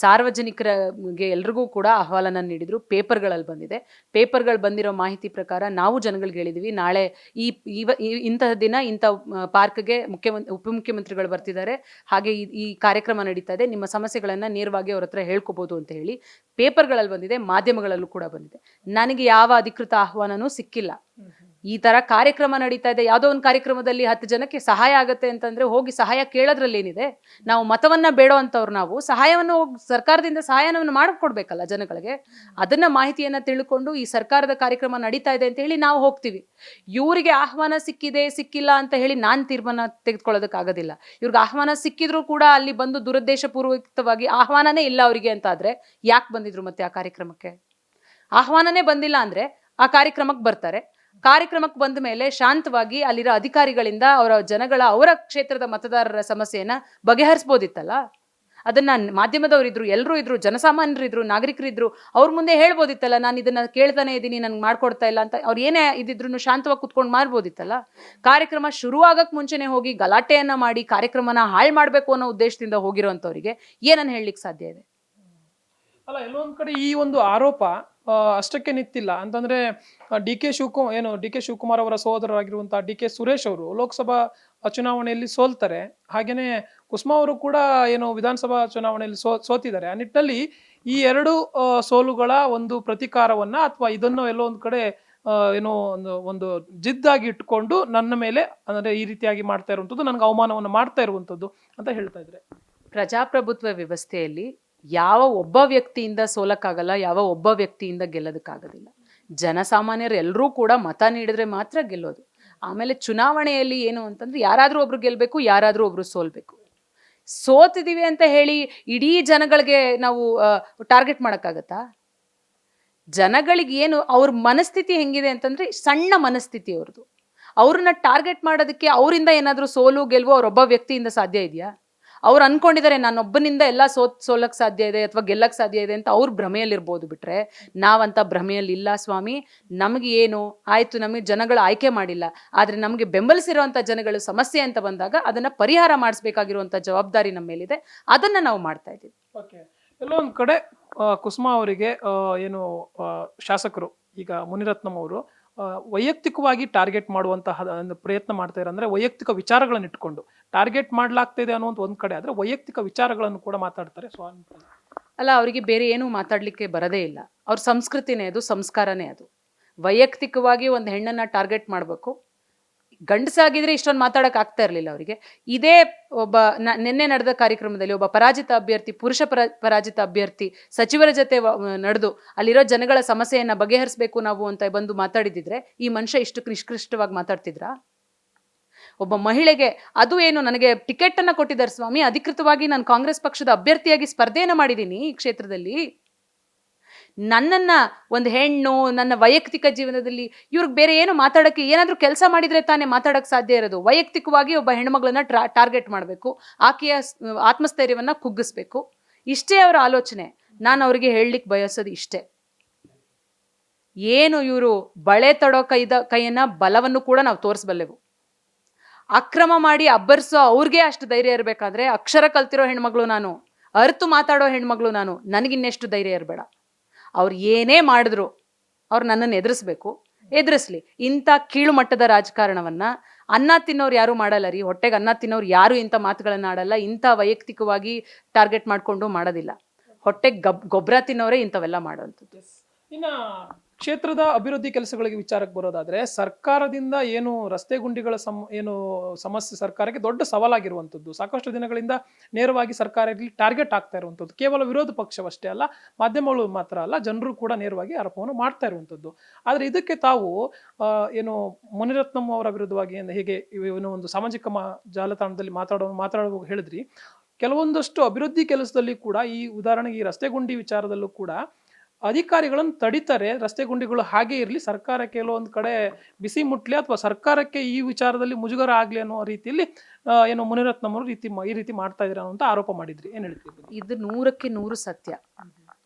ಸಾರ್ವಜನಿಕರಿಗೆ ಎಲ್ರಿಗೂ ಕೂಡ ಅಹವಾಲನ್ನು ನೀಡಿದ್ರು. ಪೇಪರ್ಗಳಲ್ಲಿ ಬಂದಿದೆ. ಪೇಪರ್ಗಳು ಬಂದಿರೋ ಮಾಹಿತಿ ಪ್ರಕಾರ ನಾವು ಜನಗಳಿಗೆ ಹೇಳಿದ್ವಿ. ನಾಳೆ ಈ ಇವ ಇಂತಹ ದಿನ ಇಂಥ ಪಾರ್ಕ್ಗೆ ಮುಖ್ಯಮಂತ್ರಿ ಉಪಮುಖ್ಯಮಂತ್ರಿಗಳು ಬರ್ತಿದ್ದಾರೆ. ಹಾಗೆ ಈ- ಈ ಕಾರ್ಯಕ್ರಮ ನಡೀತಾ ಇದೆ. ನಿಮ್ಮ ಸಮಸ್ಯೆಗಳನ್ನು ನೇರವಾಗಿ ಅವ್ರ ಹತ್ರ ಹೇಳ್ಕೋಬೋದು ಅಂತ ಹೇಳಿ ಪೇಪರ್ಗಳಲ್ಲಿ ಬಂದಿದೆ. ಮಾಧ್ಯಮಗಳಲ್ಲೂ ಕೂಡ ಬಂದಿದೆ. ನನಗೆ ಯಾವ ಅಧಿಕೃತ ಆಹ್ವಾನನೂ ಸಿಕ್ಕಿಲ್ಲ. ಈ ತರ ಕಾರ್ಯಕ್ರಮ ನಡೀತಾ ಇದೆ. ಯಾವುದೋ ಒಂದು ಕಾರ್ಯಕ್ರಮದಲ್ಲಿ ಹತ್ತು ಜನಕ್ಕೆ ಸಹಾಯ ಆಗುತ್ತೆ ಅಂತಂದ್ರೆ ಹೋಗಿ ಸಹಾಯ ಕೇಳೋದ್ರಲ್ಲಿ ಏನಿದೆ? ನಾವು ಮತವನ್ನ ಬೇಡೋ ಅಂತವ್ರು ನಾವು ಸಹಾಯವನ್ನು ಹೋಗಿ ಸರ್ಕಾರದಿಂದ ಸಹಾಯವನ್ನು ಮಾಡಿಕೊಡ್ಬೇಕಲ್ಲ ಜನಗಳಿಗೆ. ಅದನ್ನ ಮಾಹಿತಿಯನ್ನ ತಿಳ್ಕೊಂಡು ಈ ಸರ್ಕಾರದ ಕಾರ್ಯಕ್ರಮ ನಡೀತಾ ಇದೆ ಅಂತ ಹೇಳಿ ನಾವು ಹೋಗ್ತೀವಿ. ಇವರಿಗೆ ಆಹ್ವಾನ ಸಿಕ್ಕಿದೆ, ಸಿಕ್ಕಿಲ್ಲ ಅಂತ ಹೇಳಿ ನಾನು ತೀರ್ಮಾನ ತೆಗೆದುಕೊಳ್ಳೋದಕ್ಕಾಗೋದಿಲ್ಲ. ಇವ್ರಿಗೆ ಆಹ್ವಾನ ಸಿಕ್ಕಿದ್ರು ಕೂಡ ಅಲ್ಲಿ ಬಂದು ದುರುದ್ದೇಶಪೂರ್ವಕವಾಗಿ ಆಹ್ವಾನನೇ ಇಲ್ಲ ಅವರಿಗೆ ಅಂತ ಆದ್ರೆ ಯಾಕೆ ಬಂದಿದ್ರು ಮತ್ತೆ ಆ ಕಾರ್ಯಕ್ರಮಕ್ಕೆ? ಆಹ್ವಾನನೇ ಬಂದಿಲ್ಲ ಅಂದ್ರೆ ಆ ಕಾರ್ಯಕ್ರಮಕ್ಕೆ ಬರ್ತಾರೆ. ಕಾರ್ಯಕ್ರಮಕ್ಕೆ ಬಂದ ಮೇಲೆ ಶಾಂತವಾಗಿ ಅಲ್ಲಿರೋ ಅಧಿಕಾರಿಗಳಿಂದ ಅವರ ಜನಗಳ, ಅವರ ಕ್ಷೇತ್ರದ ಮತದಾರರ ಸಮಸ್ಯೆಯನ್ನ ಬಗೆಹರಿಸ್ಬೋದಿತ್ತಲ್ಲ? ಅದನ್ನ ಮಾಧ್ಯಮದವರು ಇದ್ರು ಎಲ್ಲರೂ ಇದ್ರು ಜನಸಾಮಾನ್ಯರು ಇದ್ರು ನಾಗರಿಕರು ಇದ್ರು ಅವ್ರ ಮುಂದೆ ಹೇಳ್ಬೋದಿತ್ತಲ್ಲ, ನಾನು ಇದನ್ನ ಕೇಳ್ತಾನೆ ಇದ್ದೀನಿ ನನ್ಗೆ ಮಾಡ್ಕೊಡ್ತಾ ಇಲ್ಲ ಅಂತ ಅವ್ರು ಏನೇ ಇದಿದ್ರು ಶಾಂತವಾಗಿ ಕುತ್ಕೊಂಡು ಮಾಡ್ಬೋದಿತ್ತಲ್ಲ? ಕಾರ್ಯಕ್ರಮ ಶುರುವಾಗಕ್ ಮುಂಚೆನೆ ಹೋಗಿ ಗಲಾಟೆಯನ್ನ ಮಾಡಿ, ಕಾರ್ಯಕ್ರಮನ ಹಾಳು ಮಾಡ್ಬೇಕು ಅನ್ನೋ ಉದ್ದೇಶದಿಂದ ಹೋಗಿರೋಂಥವ್ರಿಗೆ ಏನನ್ನ ಹೇಳಲಿಕ್ಕೆ ಸಾಧ್ಯ ಇದೆ? ಅಲ್ಲ, ಎಲ್ಲೊಂದ್ ಕಡೆ ಈ ಒಂದು ಆರೋಪ ಅಷ್ಟಕ್ಕೆ ನಿಂತಿಲ್ಲ. ಅಂತಂದ್ರೆ ಡಿ ಕೆ ಶಿವಕುಮಾರ್ ಏನು, ಡಿ ಕೆ ಶಿವಕುಮಾರ್ ಅವರ ಸಹೋದರರಾಗಿರುವಂತಹ ಡಿ ಕೆ ಸುರೇಶ್ ಅವರು ಲೋಕಸಭಾ ಚುನಾವಣೆಯಲ್ಲಿ ಸೋಲ್ತಾರೆ. ಹಾಗೇನೆ ಕುಸುಮಾ ಅವರು ಕೂಡ, ಏನು, ವಿಧಾನಸಭಾ ಚುನಾವಣೆಯಲ್ಲಿ ಸೋ, ಸೋತಿದ್ದಾರೆ. ಆ ನಿಟ್ಟಿನಲ್ಲಿ ಈ ಎರಡು ಸೋಲುಗಳ ಒಂದು ಪ್ರತಿಕಾರವನ್ನ ಅಥವಾ ಇದನ್ನು ಎಲ್ಲೋ ಒಂದು ಕಡೆ ಏನೋ, ಒಂದು ಒಂದು ಜಿದ್ದಾಗಿ ಇಟ್ಕೊಂಡು ನನ್ನ ಮೇಲೆ, ಅಂದ್ರೆ ಈ ರೀತಿಯಾಗಿ ಮಾಡ್ತಾ ಇರುವಂಥದ್ದು, ನನಗೆ ಅವಮಾನವನ್ನು ಮಾಡ್ತಾ ಇರುವಂಥದ್ದು ಅಂತ ಹೇಳ್ತಾ ಇದ್ರೆ ಪ್ರಜಾಪ್ರಭುತ್ವ ವ್ಯವಸ್ಥೆಯಲ್ಲಿ ಯಾವ ಒಬ್ಬ ವ್ಯಕ್ತಿಯಿಂದ ಸೋಲಕ್ಕಾಗಲ್ಲ, ಯಾವ ಒಬ್ಬ ವ್ಯಕ್ತಿಯಿಂದ ಗೆಲ್ಲೋದಕ್ಕಾಗೋದಿಲ್ಲ. ಜನಸಾಮಾನ್ಯರು ಎಲ್ಲರೂ ಕೂಡ ಮತ ನೀಡಿದ್ರೆ ಮಾತ್ರ ಗೆಲ್ಲೋದು. ಆಮೇಲೆ ಚುನಾವಣೆಯಲ್ಲಿ ಏನು ಅಂತಂದ್ರೆ ಯಾರಾದರೂ ಒಬ್ರು ಗೆಲ್ಲಬೇಕು ಯಾರಾದರೂ ಒಬ್ರು ಸೋಲ್ಬೇಕು. ಸೋತಿದ್ದೀವಿ ಅಂತ ಹೇಳಿ ಇಡೀ ಜನಗಳಿಗೆ ನಾವು ಟಾರ್ಗೆಟ್ ಮಾಡೋಕ್ಕಾಗತ್ತಾ? ಜನಗಳಿಗೆ ಏನು, ಅವ್ರ ಮನಸ್ಥಿತಿ ಹೆಂಗಿದೆ ಅಂತಂದ್ರೆ ಸಣ್ಣ ಮನಸ್ಥಿತಿ ಅವ್ರದ್ದು. ಅವ್ರನ್ನ ಟಾರ್ಗೆಟ್ ಮಾಡೋದಕ್ಕೆ ಅವರಿಂದ ಏನಾದರೂ ಸೋಲು, ಗೆಲುವು ಅವರೊಬ್ಬ ವ್ಯಕ್ತಿಯಿಂದ ಸಾಧ್ಯ ಇದೆಯಾ? ಅವ್ರು ಅನ್ಕೊಂಡಿದ್ದಾರೆ ನಾನೊಬ್ಬನಿಂದ ಎಲ್ಲ ಸೋತ್ ಸೋಲಕ್ಕೆ ಸಾಧ್ಯ ಇದೆ ಅಥವಾ ಗೆಲ್ಲಕ್ಕೆ ಸಾಧ್ಯ ಇದೆ ಅಂತ ಅವ್ರ ಭ್ರಮೆಯಲ್ಲಿರ್ಬೋದು ಬಿಟ್ರೆ, ನಾವಂತ ಭ್ರಮೆಯಲ್ಲಿ ಇಲ್ಲ ಸ್ವಾಮಿ. ನಮಗೆ ಏನು? ಆಯಿತು, ನಮಗೆ ಜನಗಳು ಆಯ್ಕೆ ಮಾಡಿಲ್ಲ. ಆದರೆ ನಮಗೆ ಬೆಂಬಲಿಸಿರುವಂಥ ಜನಗಳು ಸಮಸ್ಯೆ ಅಂತ ಬಂದಾಗ ಅದನ್ನ ಪರಿಹಾರ ಮಾಡಿಸ್ಬೇಕಾಗಿರುವಂಥ ಜವಾಬ್ದಾರಿ ನಮ್ಮ ಮೇಲಿದೆ. ಅದನ್ನ ನಾವು ಮಾಡ್ತಾ ಇದ್ದೀವಿ. ಓಕೆ. ಎಲ್ಲೊಂದು ಕಡೆ ಕುಸುಮಾ ಅವರಿಗೆ ಏನು ಶಾಸಕರು, ಈಗ ಮುನಿರತ್ನಂ ಅವರು ವೈಯಕ್ತಿಕವಾಗಿ ಟಾರ್ಗೆಟ್ ಮಾಡುವಂತಹ, ಒಂದು ಪ್ರಯತ್ನ ಮಾಡ್ತಾ ಅಂದ್ರೆ ವೈಯಕ್ತಿಕ ವಿಚಾರಗಳನ್ನು ಇಟ್ಕೊಂಡು. ಟಾರ್ಗೆಟ್ ಮಾಡ್ಲಾಗ್ತಿದೆ ಅನ್ನೋದು ಒಂದು ಕಡೆ. ಆದ್ರೆ ವೈಯಕ್ತಿಕ ವಿಚಾರಗಳನ್ನು ಕೂಡ ಮಾತಾಡ್ತಾರೆ ಸ್ವಾಮಿ. ಅಲ್ಲ, ಅವರಿಗೆ ಬೇರೆ ಏನೂ ಮಾತಾಡಲಿಕ್ಕೆ ಬರದೇ ಇಲ್ಲ. ಅವ್ರ ಸಂಸ್ಕೃತಿನೇ ಅದು, ಸಂಸ್ಕಾರನೇ ಅದು. ವೈಯಕ್ತಿಕವಾಗಿ ಒಂದು ಹೆಣ್ಣನ್ನ ಟಾರ್ಗೆಟ್ ಮಾಡಬೇಕು. ಗಂಡಸಾಗಿದ್ರೆ ಇಷ್ಟೊಂದು ಮಾತಾಡಕ್ ಆಗ್ತಾ ಇರಲಿಲ್ಲ ಅವರಿಗೆ. ಇದೇ ಒಬ್ಬ ನಿನ್ನೆ ನಡೆದ ಕಾರ್ಯಕ್ರಮದಲ್ಲಿ ಒಬ್ಬ ಪರಾಜಿತ ಅಭ್ಯರ್ಥಿ, ಪುರುಷ ಪರ, ಪರಾಜಿತ ಅಭ್ಯರ್ಥಿ ಸಚಿವರ ಜೊತೆ ನಡೆದು ಅಲ್ಲಿರೋ ಜನಗಳ ಸಮಸ್ಯೆಯನ್ನ ಬಗೆಹರಿಸಬೇಕು ನಾವು ಅಂತ ಬಂದು ಮಾತಾಡಿದಿದ್ರೆ ಈ ಮನುಷ್ಯ ಇಷ್ಟು ನಿಷ್ಕೃಷ್ಟವಾಗಿ ಮಾತಾಡ್ತಿದ್ರಾ? ಒಬ್ಬ ಮಹಿಳೆಗೆ ಅದು ಏನು ನನಗೆ ಟಿಕೆಟ್ ಅನ್ನ ಕೊಟ್ಟಿದ್ದಾರೆ ಸ್ವಾಮಿ, ಅಧಿಕೃತವಾಗಿ ನಾನು ಕಾಂಗ್ರೆಸ್ ಪಕ್ಷದ ಅಭ್ಯರ್ಥಿಯಾಗಿ ಸ್ಪರ್ಧೆಯನ್ನ ಮಾಡಿದ್ದೀನಿ ಈ ಕ್ಷೇತ್ರದಲ್ಲಿ. ನನ್ನನ್ನ ಒಂದು ಹೆಣ್ಣು, ನನ್ನ ವೈಯಕ್ತಿಕ ಜೀವನದಲ್ಲಿ ಇವ್ರಿಗೆ ಬೇರೆ ಏನು ಮಾತಾಡಕ್ಕೆ, ಏನಾದರೂ ಕೆಲಸ ಮಾಡಿದ್ರೆ ತಾನೇ ಮಾತಾಡಕ್ ಸಾಧ್ಯ ಇರೋದು. ವೈಯಕ್ತಿಕವಾಗಿ ಒಬ್ಬ ಹೆಣ್ಮಗಳನ್ನ ಟಾರ್ಗೆಟ್ ಮಾಡಬೇಕು. ಆಕೆಯ ಆತ್ಮಸ್ಥೈರ್ಯವನ್ನ ಕುಗ್ಗಿಸ್ಬೇಕು. ಇಷ್ಟೇ ಅವರ ಆಲೋಚನೆ. ನಾನು ಅವರಿಗೆ ಹೇಳಲಿಕ್ಕೆ ಬಯಸೋದು ಇಷ್ಟೇ. ಏನು ಇವರು ಬಳೆ ತಡೋ ಕೈದ, ಕೈಯನ್ನ ಬಲವನ್ನು ಕೂಡ ನಾವು ತೋರಿಸಬಲ್ಲೆವು. ಅಕ್ರಮ ಮಾಡಿ ಅಬ್ಬರಿಸೋ ಅವ್ರಿಗೆ ಅಷ್ಟು ಧೈರ್ಯ ಇರಬೇಕಾದ್ರೆ ಅಕ್ಷರ ಕಲ್ತಿರೋ ಹೆಣ್ಮಗಳು ನಾನು, ಅರ್ತು ಮಾತಾಡೋ ಹೆಣ್ಮಗಳು ನಾನು, ನನಗಿನ್ನೆಷ್ಟು ಧೈರ್ಯ ಇರಬೇಡ. ಅವ್ರು ಏನೇ ಮಾಡಿದ್ರು ಅವ್ರು ನನ್ನನ್ನು ಎದುರಿಸ್ಬೇಕು. ಎದುರಿಸ್ಲಿ. ಇಂಥ ಕೀಳು ಮಟ್ಟದ ರಾಜಕಾರಣವನ್ನ ಅನ್ನ ತಿನ್ನೋರು ಯಾರು ಮಾಡಲ್ಲ ರೀ. ಹೊಟ್ಟೆಗೆ ಅನ್ನ ತಿನ್ನೋರು ಯಾರು ಇಂಥ ಮಾತುಗಳನ್ನು ಆಡಲ್ಲ. ಇಂಥ ವೈಯಕ್ತಿಕವಾಗಿ ಟಾರ್ಗೆಟ್ ಮಾಡ್ಕೊಂಡು ಮಾಡೋದಿಲ್ಲ. ಹೊಟ್ಟೆಗೆ ಗಬ್ ಗೊಬ್ಬರ ತಿನ್ನೋರೇ ಇಂಥವೆಲ್ಲ ಮಾಡೋವಂಥದ್ದು. ಇನ್ನ ಕ್ಷೇತ್ರದ ಅಭಿವೃದ್ಧಿ ಕೆಲಸಗಳಿಗೆ ವಿಚಾರಕ್ಕೆ ಬರೋದಾದ್ರೆ ಸರ್ಕಾರದಿಂದ ಏನು ರಸ್ತೆ ಗುಂಡಿಗಳ ಸಮ, ಏನು ಸಮಸ್ಯೆ ಸರ್ಕಾರಕ್ಕೆ ದೊಡ್ಡ ಸವಾಲಾಗಿರುವಂಥದ್ದು. ಸಾಕಷ್ಟು ದಿನಗಳಿಂದ ನೇರವಾಗಿ ಸರ್ಕಾರ ಇಲ್ಲಿ ಟಾರ್ಗೆಟ್ ಆಗ್ತಾ ಇರುವಂಥದ್ದು. ಕೇವಲ ವಿರೋಧ ಪಕ್ಷವಷ್ಟೇ ಅಲ್ಲ, ಮಾಧ್ಯಮಗಳು ಮಾತ್ರ ಅಲ್ಲ, ಜನರು ಕೂಡ ನೇರವಾಗಿ ಆರೋಪವನ್ನು ಮಾಡ್ತಾ ಇರುವಂಥದ್ದು. ಆದರೆ ಇದಕ್ಕೆ ತಾವು ಏನು ಮುನಿರತ್ನಂ ಅವರ ವಿರುದ್ಧವಾಗಿ ಹೇಗೆ ಏನು ಒಂದು ಸಾಮಾಜಿಕ ಮಾ, ಜಾಲತಾಣದಲ್ಲಿ ಮಾತಾಡೋ, ಮಾತಾಡುವಾಗ ಹೇಳಿದ್ರಿ, ಕೆಲವೊಂದಷ್ಟು ಅಭಿವೃದ್ಧಿ ಕೆಲಸದಲ್ಲಿ ಕೂಡ ಈ ಉದಾಹರಣೆಗೆ ಈ ರಸ್ತೆ ಗುಂಡಿ ವಿಚಾರದಲ್ಲೂ ಕೂಡ ಅಧಿಕಾರಿಗಳನ್ನು ತಡಿತಾರೆ, ರಸ್ತೆ ಗುಂಡಿಗಳು ಹಾಗೆ ಇರಲಿ ಸರ್ಕಾರ ಕೆಲವೊಂದು ಕಡೆ ಬಿಸಿ ಮುಟ್ಲಿ ಅಥವಾ ಸರ್ಕಾರಕ್ಕೆ ಈ ವಿಚಾರದಲ್ಲಿ ಮುಜುಗರ ಆಗಲಿ ಅನ್ನೋ ರೀತಿಯಲ್ಲಿ ಏನೋ ಏನು ಮುನಿರತ್ನಂ ರೀತಿ ಈ ರೀತಿ ಮಾಡ್ತಾ ಇದ್ದಾರೆ ಅಂತ ಆರೋಪ ಮಾಡಿದ್ರಿ. ಏನ್ ಹೇಳ್ತೀವಿ ಇದು ನೂರಕ್ಕೆ ನೂರು ಸತ್ಯ.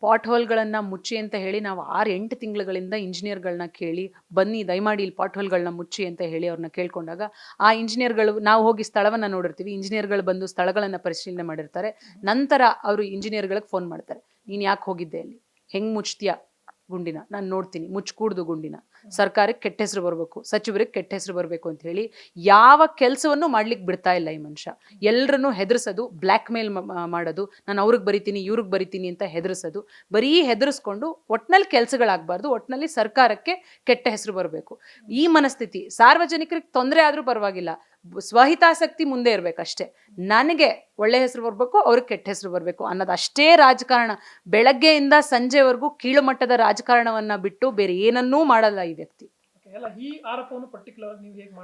ಪಾಟ್ ಹೋಲ್ಗಳನ್ನ ಮುಚ್ಚಿ ಅಂತ ಹೇಳಿ ನಾವು ಆರು ಎಂಟು ತಿಂಗಳುಗಳಿಂದ ಇಂಜಿನಿಯರ್ಗಳನ್ನ ಕೇಳಿ, ಬನ್ನಿ ದಯಮಾಡಿ ಇಲ್ಲಿ ಪಾಟ್ ಹೋಲ್ಗಳನ್ನ ಮುಚ್ಚಿ ಅಂತ ಹೇಳಿ ಅವ್ರನ್ನ ಕೇಳ್ಕೊಂಡಾಗ, ಆ ಇಂಜಿನಿಯರ್ಗಳು, ನಾವು ಹೋಗಿ ಸ್ಥಳವನ್ನ ನೋಡಿರ್ತೀವಿ, ಇಂಜಿನಿಯರ್ಗಳು ಬಂದು ಸ್ಥಳಗಳನ್ನ ಪರಿಶೀಲನೆ ಮಾಡಿರ್ತಾರೆ, ನಂತರ ಅವರು ಇಂಜಿನಿಯರ್ಗಳಿಗೆ ಫೋನ್ ಮಾಡ್ತಾರೆ, ನೀನು ಯಾಕೆ ಹೋಗಿದ್ದೆ ಅಲ್ಲಿ ಹೆಂಗ್ ಮುಚ್ತೀಯಾ ಗುಂಡಿನ? ನಾನು ನೋಡ್ತೀನಿ. ಮುಚ್ಕೂಡ್ದು ಗುಂಡಿನ. ಸರ್ಕಾರಕ್ಕೆ ಕೆಟ್ಟ ಹೆಸರು ಬರಬೇಕು, ಸಚಿವರಿಗೆ ಕೆಟ್ಟ ಹೆಸರು ಬರಬೇಕು ಅಂತ ಹೇಳಿ ಯಾವ ಕೆಲಸವನ್ನು ಮಾಡ್ಲಿಕ್ಕೆ ಬಿಡ್ತಾ ಇಲ್ಲ ಈ ಮನುಷ್ಯ. ಎಲ್ಲರನ್ನೂ ಹೆದರ್ಸೋದು ಬ್ಲ್ಯಾಕ್ ಮೇಲ್ ಮಾಡೋದು, ನಾನು ಅವ್ರಿಗೆ ಬರಿತೀನಿ, ಇವ್ರಿಗೆ ಬರಿತೀನಿ ಅಂತ ಹೆದರ್ಸೋದು, ಬರೀ ಹೆದರ್ಸ್ಕೊಂಡು ಒಟ್ನಲ್ಲಿ ಕೆಲಸಗಳಾಗಬಾರ್ದು, ಒಟ್ನಲ್ಲಿ ಸರ್ಕಾರಕ್ಕೆ ಕೆಟ್ಟ ಹೆಸರು ಬರಬೇಕು. ಈ ಮನಸ್ಥಿತಿ ಸಾರ್ವಜನಿಕರಿಗೆ ತೊಂದರೆ ಆದ್ರೂ ಪರವಾಗಿಲ್ಲ, ಸ್ವಹಿತಾಸಕ್ತಿ ಮುಂದೆ ಇರ್ಬೇಕಷ್ಟೇ. ನನಗೆ ಒಳ್ಳೆ ಹೆಸರು ಬರಬೇಕು, ಅವ್ರಿಗೆ ಕೆಟ್ಟ ಹೆಸರು ಬರಬೇಕು ಅನ್ನೋದು ಅಷ್ಟೇ ರಾಜಕಾರಣ. ಬೆಳಗ್ಗೆಯಿಂದ ಸಂಜೆವರೆಗೂ ಕೀಳುಮಟ್ಟದ ರಾಜಕಾರಣವನ್ನ ಬಿಟ್ಟು ಬೇರೆ ಏನನ್ನೂ ಮಾಡಲ್ಲ ಈ ವ್ಯಕ್ತಿ.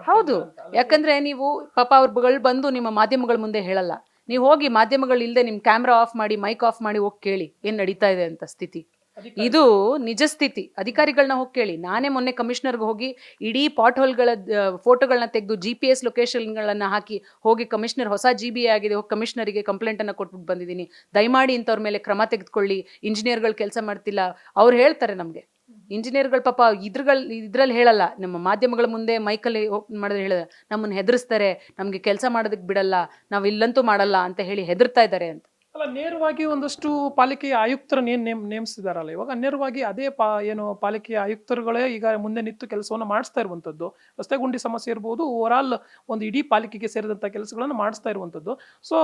ಹೌದು. ಯಾಕಂದ್ರೆ ನೀವು ಪಾಪ ಅವ್ರುಗಳು ಬಂದು ನಿಮ್ಮ ಮಾಧ್ಯಮಗಳ ಮುಂದೆ ಹೇಳಲ್ಲ. ನೀವು ಹೋಗಿ ಮಾಧ್ಯಮಗಳು ಇಲ್ಲದೆ ನಿಮ್ಮ ಕ್ಯಾಮ್ರಾ ಆಫ್ ಮಾಡಿ ಮೈಕ್ ಆಫ್ ಮಾಡಿ ಹೋಗಿ ಕೇಳಿ ಏನ್ ನಡೀತಾ ಇದೆ ಅಂತ ಸ್ಥಿತಿ. ಇದು ನಿಜ ಸ್ಥಿತಿ. ಅಧಿಕಾರಿಗಳನ್ನ ಹೋಗಿ ಕೇಳಿ. ನಾನೇ ಮೊನ್ನೆ ಕಮಿಷನರ್ಗೆ ಹೋಗಿ ಇಡೀ ಪಾಟ್ ಹೋಲ್ಗಳ ಫೋಟೋಗಳನ್ನ ತೆಗೆದು ಜಿ ಪಿ ಎಸ್ ಲೊಕೇಶನ್ಗಳನ್ನ ಹಾಕಿ ಹೋಗಿ ಕಮಿಷನರ್ ಹೊಸ ಜಿ ಬಿ ಆಗಿದೆ ಹೋಗಿ ಕಮಿಷನರಿಗೆ ಕಂಪ್ಲೇಂಟ್ ಅನ್ನ ಕೊಟ್ಬಿಟ್ಟು ಬಂದಿದ್ದೀನಿ. ದಯಮಾಡಿ ಇಂಥವ್ರ ಮೇಲೆ ಕ್ರಮ ತೆಗೆದುಕೊಳ್ಳಿ. ಇಂಜಿನಿಯರ್ಗಳು ಕೆಲಸ ಮಾಡ್ತಿಲ್ಲ. ಅವ್ರು ಹೇಳ್ತಾರೆ ನಮಗೆ. ಇಂಜಿನಿಯರ್ಗಳು ಪಾಪ ಇದ್ರಗಳು, ಇದ್ರಲ್ಲಿ ಹೇಳಲ್ಲ. ನಮ್ಮ ಮಾಧ್ಯಮಗಳ ಮುಂದೆ ಮೈಕಲ್ಲಿ ಮಾಡಿದ್ರೆ ಹೇಳ ನಮ್ಮನ್ನು ಹೆದರಿಸ್ತಾರೆ, ನಮಗೆ ಕೆಲಸ ಮಾಡೋದಕ್ಕೆ ಬಿಡಲ್ಲ, ನಾವು ಇಲ್ಲಂತೂ ಮಾಡಲ್ಲ ಅಂತ ಹೇಳಿ ಹೆದರ್ತಾ ಇದ್ದಾರೆ ಅಂತ. ಅಲ್ಲ, ನೇರವಾಗಿ ಒಂದಷ್ಟು ಪಾಲಿಕೆಯ ಆಯುಕ್ತರನ್ನ ಏನು ನೇಮ್, ನೇಮಿಸಿದಾರಲ್ಲ? ಇವಾಗ ನೇರವಾಗಿ ಅದೇ ಪಾ, ಏನು ಪಾಲಿಕೆಯ ಆಯುಕ್ತರುಗಳೇ ಈಗ ಮುಂದೆ ನಿಂತು ಕೆಲಸವನ್ನು ಮಾಡಿಸ್ತಾ ಇರುವಂಥದ್ದು ರಸ್ತೆ ಗುಂಡಿ ಸಮಸ್ಯೆ ಇರ್ಬೋದು ಓವರ್ ಒಂದು ಇಡೀ ಪಾಲಿಕೆಗೆ ಸೇರಿದಂಥ ಕೆಲಸಗಳನ್ನು ಮಾಡಿಸ್ತಾ ಇರುವಂಥದ್ದು ಸೊ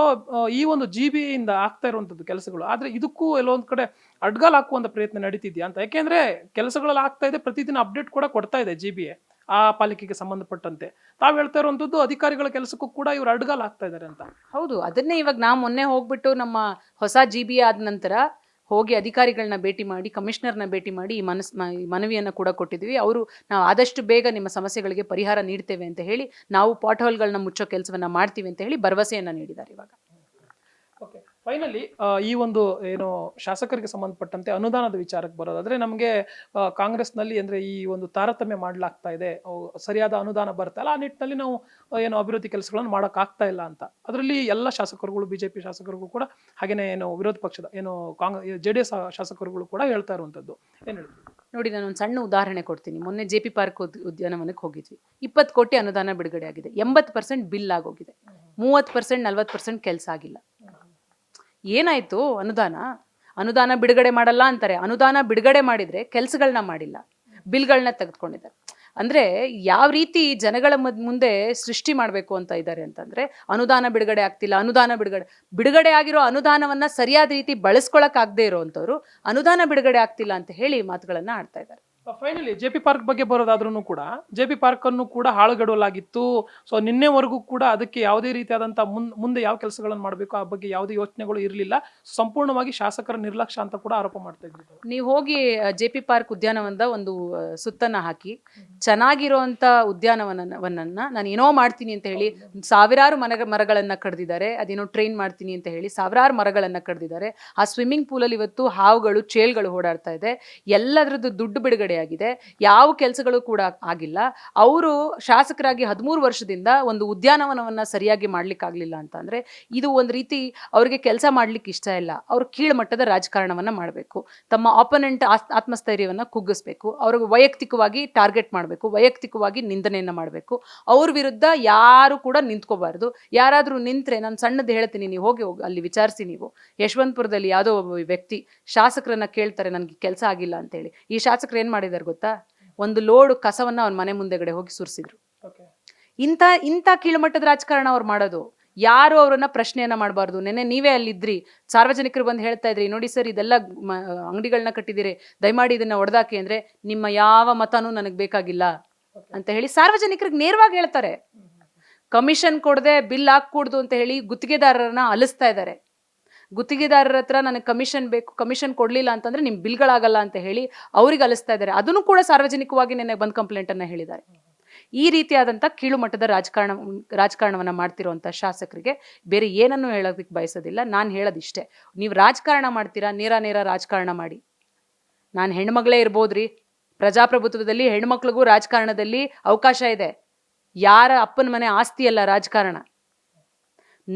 ಈ ಒಂದು ಜಿ ಬಿ ಇಂದ ಆಗ್ತಾ ಇರುವಂಥದ್ದು ಕೆಲಸಗಳು. ಆದರೆ ಇದಕ್ಕೂ ಎಲ್ಲೊಂದ್ ಕಡೆ ಅಡ್ಗಾಲ್ ಹಾಕುವಂಥ ಪ್ರಯತ್ನ ನಡೀತಿದೆಯಾ ಅಂತ? ಯಾಕೆಂದರೆ, ಕೆಲಸಗಳಲ್ಲಿ ಆಗ್ತಾ ಇದೆ, ಪ್ರತಿದಿನ ಅಪ್ಡೇಟ್ ಕೂಡ ಕೊಡ್ತಾ ಇದೆ ಜಿ ಬಿ ಎ ಆ ಪಾಲಿಕೆಗೆ ಸಂಬಂಧಪಟ್ಟಂತೆ. ತಾವು ಹೇಳ್ತಾ ಇರುವಂಥದ್ದು ಅಧಿಕಾರಿಗಳ ಕೆಲಸಕ್ಕೂ ಕೂಡ ಇವರು ಅಡ್ಗಾಲ್ ಆಗ್ತಾ ಇದ್ದಾರೆ ಅಂತ. ಹೌದು ಅದನ್ನೇ ಇವಾಗ ನಾ ಮೊನ್ನೆ ಹೋಗ್ಬಿಟ್ಟು ನಮ್ಮ ಹೊಸ ಜಿ ಬಿ ಆದ ನಂತರ ಹೋಗಿ ಅಧಿಕಾರಿಗಳನ್ನ ಭೇಟಿ ಮಾಡಿ ಕಮಿಷನರ್ನ ಭೇಟಿ ಮಾಡಿ ಈ ಮನಸ್ ಮನವಿಯನ್ನು ಕೂಡ ಕೊಟ್ಟಿದ್ವಿ. ಅವರು ನಾವು ಆದಷ್ಟು ಬೇಗ ನಿಮ್ಮ ಸಮಸ್ಯೆಗಳಿಗೆ ಪರಿಹಾರ ನೀಡ್ತೇವೆ ಅಂತ ಹೇಳಿ ನಾವು ಪಾಟ್ ಹೋಲ್ಗಳನ್ನ ಮುಚ್ಚೋ ಕೆಲಸವನ್ನ ಮಾಡ್ತೀವಿ ಅಂತ ಹೇಳಿ ಭರವಸೆಯನ್ನ ನೀಡಿದ್ದಾರೆ ಇವಾಗ. ಓಕೆ. ಫೈನಲಿ ಈ ಒಂದು, ಏನು, ಶಾಸಕರಿಗೆ ಸಂಬಂಧಪಟ್ಟಂತೆ ಅನುದಾನದ ವಿಚಾರಕ್ಕೆ ಬರೋದಾದ್ರೆ ನಮಗೆ ಕಾಂಗ್ರೆಸ್ನಲ್ಲಿ ಅಂದ್ರೆ ಈ ಒಂದು ತಾರತಮ್ಯ ಮಾಡಲಾಗ್ತಾ ಇದೆ. ಸರಿಯಾದ ಅನುದಾನ ಬರ್ತಾ ಆ ನಿಟ್ಟಿನಲ್ಲಿ ನಾವು ಏನು, ಅಭಿವೃದ್ಧಿ ಕೆಲಸಗಳನ್ನು ಮಾಡೋಕ್ಕಾಗ್ತಾ ಇಲ್ಲ ಅಂತ. ಅದರಲ್ಲಿ ಎಲ್ಲ ಶಾಸಕರುಗಳು, ಬಿಜೆಪಿ ಶಾಸಕರುಗಳು ಕೂಡ ಹಾಗೆಯೇ ಏನು, ವಿರೋಧ ಪಕ್ಷದ, ಏನು, ಕಾಂಗ್ರೆಸ್ ಜೆ ಶಾಸಕರುಗಳು ಕೂಡ ಹೇಳ್ತಾ ಇರುವಂಥದ್ದು. ಏನು ಹೇಳ್ತೀವಿ ನೋಡಿ, ನಾನು ಒಂದು ಸಣ್ಣ ಉದಾಹರಣೆ ಕೊಡ್ತೀನಿ. ಮೊನ್ನೆ ಜೆ ಪಿ ಪಾರ್ಕ್ ಉದ್- ಉದ್ಯಾನವನಕ್ಕೆ ಹೋಗಿದ್ವಿ. ಇಪ್ಪತ್ತು ಕೋಟಿ ಅನುದಾನ ಬಿಡುಗಡೆ ಆಗಿದೆ. ಎಂಬತ್ತು ಪರ್ಸೆಂಟ್ ಬಿಲ್ ಆಗೋಗಿದೆ. ಮೂವತ್ತು ಪರ್ಸೆಂಟ್, ನಲ್ವತ್ತು ಪರ್ಸೆಂಟ್ ಕೆಲಸ ಆಗಿಲ್ಲ. ಏನಾಯ್ತು? ಅನುದಾನ? ಅನುದಾನ ಬಿಡುಗಡೆ ಮಾಡಲ್ಲ ಅಂತಾರೆ. ಅನುದಾನ ಬಿಡುಗಡೆ ಮಾಡಿದ್ರೆ ಕೆಲಸಗಳನ್ನ ಮಾಡಿಲ್ಲ. ಬಿಲ್ಗಳನ್ನ ತೆಗೆದುಕೊಂಡಿದ್ದಾರೆ. ಅಂದ್ರೆ ಯಾವ ರೀತಿ ಜನಗಳ ಮದ್- ಸೃಷ್ಟಿ ಮಾಡಬೇಕು ಅಂತ ಇದ್ದಾರೆ ಅಂತಂದ್ರೆ ಅನುದಾನ ಬಿಡುಗಡೆ ಆಗ್ತಿಲ್ಲ, ಅನುದಾನ ಬಿಡುಗಡೆ ಬಿಡುಗಡೆ ಆಗಿರೋ ಅನುದಾನವನ್ನ ಸರಿಯಾದ ರೀತಿ ಬಳಸ್ಕೊಳಕ್ ಆಗದೆ ಇರೋವಂಥವ್ರು ಅನುದಾನ ಬಿಡುಗಡೆ ಆಗ್ತಿಲ್ಲ ಅಂತ ಹೇಳಿ ಮಾತುಗಳನ್ನು ಆಡ್ತಾ ಇದ್ದಾರೆ. ಫೈನಲಿ ಜೆ ಪಿ ಪಾರ್ಕ್ ಬಗ್ಗೆ ಬರೋದಾದ್ರೂ ಕೂಡ ಜೆ ಪಿ ಪಾರ್ಕ್ ಅನ್ನು ಕೂಡ ಹಾಳುಗಡಲಾಗಿತ್ತು. ಸೊ ನಿನ್ನೆವರೆಗೂ ಕೂಡ ಅದಕ್ಕೆ ಯಾವುದೇ ರೀತಿಯಾದಂತಹ ಮುಂದೆ ಯಾವ ಕೆಲಸಗಳನ್ನು ಮಾಡಬೇಕು ಆ ಬಗ್ಗೆ ಯಾವುದೇ ಯೋಚನೆಗಳು ಇರಲಿಲ್ಲ. ಸಂಪೂರ್ಣವಾಗಿ ಶಾಸಕರ ನಿರ್ಲಕ್ಷ್ಯ ಅಂತ ಕೂಡ ಆರೋಪ ಮಾಡ್ತಾ ಇದ್ರು ನೀವು ಹೋಗಿ ಜೆ ಪಿ ಪಾರ್ಕ್ ಉದ್ಯಾನವನದ ಒಂದು ಸುತ್ತನ್ನ ಹಾಕಿ. ಚೆನ್ನಾಗಿರುವಂತ ಉದ್ಯಾನವನವನ್ನ ನಾನು ಏನೋ ಮಾಡ್ತೀನಿ ಅಂತ ಹೇಳಿ ಸಾವಿರಾರು ಮನ ಮರಗಳನ್ನ ಕಡ್ದಿದ್ದಾರೆ. ಅದೇನೋ ಟ್ರೈನ್ ಮಾಡ್ತೀನಿ ಅಂತ ಹೇಳಿ ಸಾವಿರಾರು ಮರಗಳನ್ನ ಕಡ್ದಿದ್ದಾರೆ. ಆ ಸ್ವಿಮ್ಮಿಂಗ್ ಪೂಲಲ್ಲಿ ಇವತ್ತು ಹಾವುಗಳು ಚೇಳ್ಗಳು ಓಡಾಡ್ತಾ ಇದೆ. ಎಲ್ಲದರದ್ದು ದುಡ್ಡು ಬಿಡುಗಡೆ ಆಗಿದೆ. ಯಾವ ಕೆಲಸಗಳು ಕೂಡ ಆಗಿಲ್ಲ. ಅವರು ಶಾಸಕರಾಗಿ ಹದಿಮೂರು ವರ್ಷದಿಂದ ಒಂದು ಉದ್ಯಾನವನವನ್ನ ಸರಿಯಾಗಿ ಮಾಡಲಿಕ್ಕಾಗಲಿಲ್ಲ ಅಂತ ಅಂದ್ರೆ ಇದು ಒಂದು ರೀತಿ ಅವರಿಗೆ ಕೆಲಸ ಮಾಡ್ಲಿಕ್ಕೆ ಇಷ್ಟ ಇಲ್ಲ. ಅವರು ಕೀಳ್ಮಟ್ಟದ ರಾಜಕಾರಣವನ್ನು ಮಾಡಬೇಕು. ತಮ್ಮ ಆಪೋನೆಂಟ್ ಆತ್ಮಸ್ಥೈರ್ಯವನ್ನ ಕುಗ್ಗಿಸ್ಬೇಕು. ಅವ್ರಿಗೆ ವೈಯಕ್ತಿಕವಾಗಿ ಟಾರ್ಗೆಟ್ ಮಾಡಬೇಕು. ವೈಯಕ್ತಿಕವಾಗಿ ನಿಂದನೆಯನ್ನ ಮಾಡಬೇಕು. ಅವ್ರ ವಿರುದ್ಧ ಯಾರು ಕೂಡ ನಿಂತ್ಕೋಬಾರ್ದು. ಯಾರಾದರೂ ನಿಂತ್ರೆ, ನಾನು ಸಣ್ಣದು ಹೇಳ್ತೀನಿ, ನೀವು ಹೋಗಿ ಹೋಗಿ, ಅಲ್ಲಿ ವಿಚಾರಿಸಿ ನೀವು. ಯಶವಂತಪುರದಲ್ಲಿ ಯಾವುದೋ ಒಬ್ಬ ವ್ಯಕ್ತಿ ಶಾಸಕರನ್ನ ಕೇಳ್ತಾರೆ, ನನಗೆ ಕೆಲಸ ಆಗಿಲ್ಲ ಅಂತೇಳಿ. ಈ ಶಾಸಕರು ಏನು ಮಾಡಿದ್ದಾರೆ ಗೊತ್ತಾ? ಒಂದು ಲೋಡ್ ಕಸವನ್ನ ಅವನ ಮನೆ ಮುಂದೆಗಡೆ ಹೋಗಿ ಸುರಿಸಿದ್ರು. ಇಂಥ ಇಂಥ ಕೀಳುಮಟ್ಟದ ರಾಜಕಾರಣ ಅವ್ರು ಮಾಡೋದು. ಯಾರು ಅವರನ್ನ ಪ್ರಶ್ನೆಯನ್ನ ಮಾಡಬಾರ್ದು? ನೆನ್ನೆ ನೀವೇ ಅಲ್ಲಿದ್ರಿ. ಸಾರ್ವಜನಿಕರು ಬಂದು ಹೇಳ್ತಾ ಇದ್ರಿ ನೋಡಿ ಸರ್ ಇದೆಲ್ಲ ಅಂಗಡಿಗಳನ್ನ ಕಟ್ಟಿದಿರಿ ದಯಮಾಡಿ ಇದನ್ನ ಒಡೆದಾಕಿ ಅಂದ್ರೆ ನಿಮ್ಮ ಯಾವ ಮತನೂ ನನಗೆ ಬೇಕಾಗಿಲ್ಲ. ಅಂತ ಹೇಳಿ ಸಾರ್ವಜನಿಕರಿಗೆ ನೇರವಾಗಿ ಹೇಳ್ತಾರೆ. ಕಮಿಷನ್ ಕೊಡದೆ ಬಿಲ್ ಹಾಕ್ಕೂಡ್ದು ಅಂತ ಹೇಳಿ ಗುತ್ತಿಗೆದಾರರನ್ನ ಅಲಿಸ್ತಾ ಇದ್ದಾರೆ. ಗುತ್ತಿಗೆದಾರರ ಹತ್ರ ನನಗೆ ಕಮಿಷನ್ ಬೇಕು ಕಮಿಷನ್ ಕೊಡಲಿಲ್ಲ ಅಂತಂದ್ರೆ ನಿಮ್ಮ ಬಿಲ್ಗಳಾಗಲ್ಲ ಅಂತ ಹೇಳಿ ಅವ್ರಿಗೆ ಅಲಿಸ್ತಾ ಇದ್ದಾರೆ. ಅದನ್ನು ಕೂಡ ಸಾರ್ವಜನಿಕವಾಗಿ ನಿನ್ನೆ ಬಂದ್ ಕಂಪ್ಲೇಂಟ್ ಅನ್ನ ಹೇಳಿದ್ದಾರೆ. ಈ ರೀತಿಯಾದಂಥ ಕೀಳು ಮಟ್ಟದ ರಾಜಕಾರಣ, ರಾಜಕಾರಣವನ್ನು ಮಾಡ್ತಿರುವಂಥ ಶಾಸಕರಿಗೆ ಬೇರೆ ಏನನ್ನೂ ಹೇಳೋದಕ್ಕೆ ಬಯಸೋದಿಲ್ಲ. ನಾನು ಹೇಳೋದಿಷ್ಟೇ, ನೀವು ರಾಜಕಾರಣ ಮಾಡ್ತೀರಾ, ನೇರ ನೇರ ರಾಜಕಾರಣ ಮಾಡಿ. ನಾನು ಹೆಣ್ಮಗಳೇ ಇರ್ಬೋದ್ರಿ, ಪ್ರಜಾಪ್ರಭುತ್ವದಲ್ಲಿ ಹೆಣ್ಮಕ್ಳಿಗೂ ರಾಜಕಾರಣದಲ್ಲಿ ಅವಕಾಶ ಇದೆ. ಯಾರ ಅಪ್ಪನ ಮನೆ ಆಸ್ತಿ ಅಲ್ಲ ರಾಜಕಾರಣ.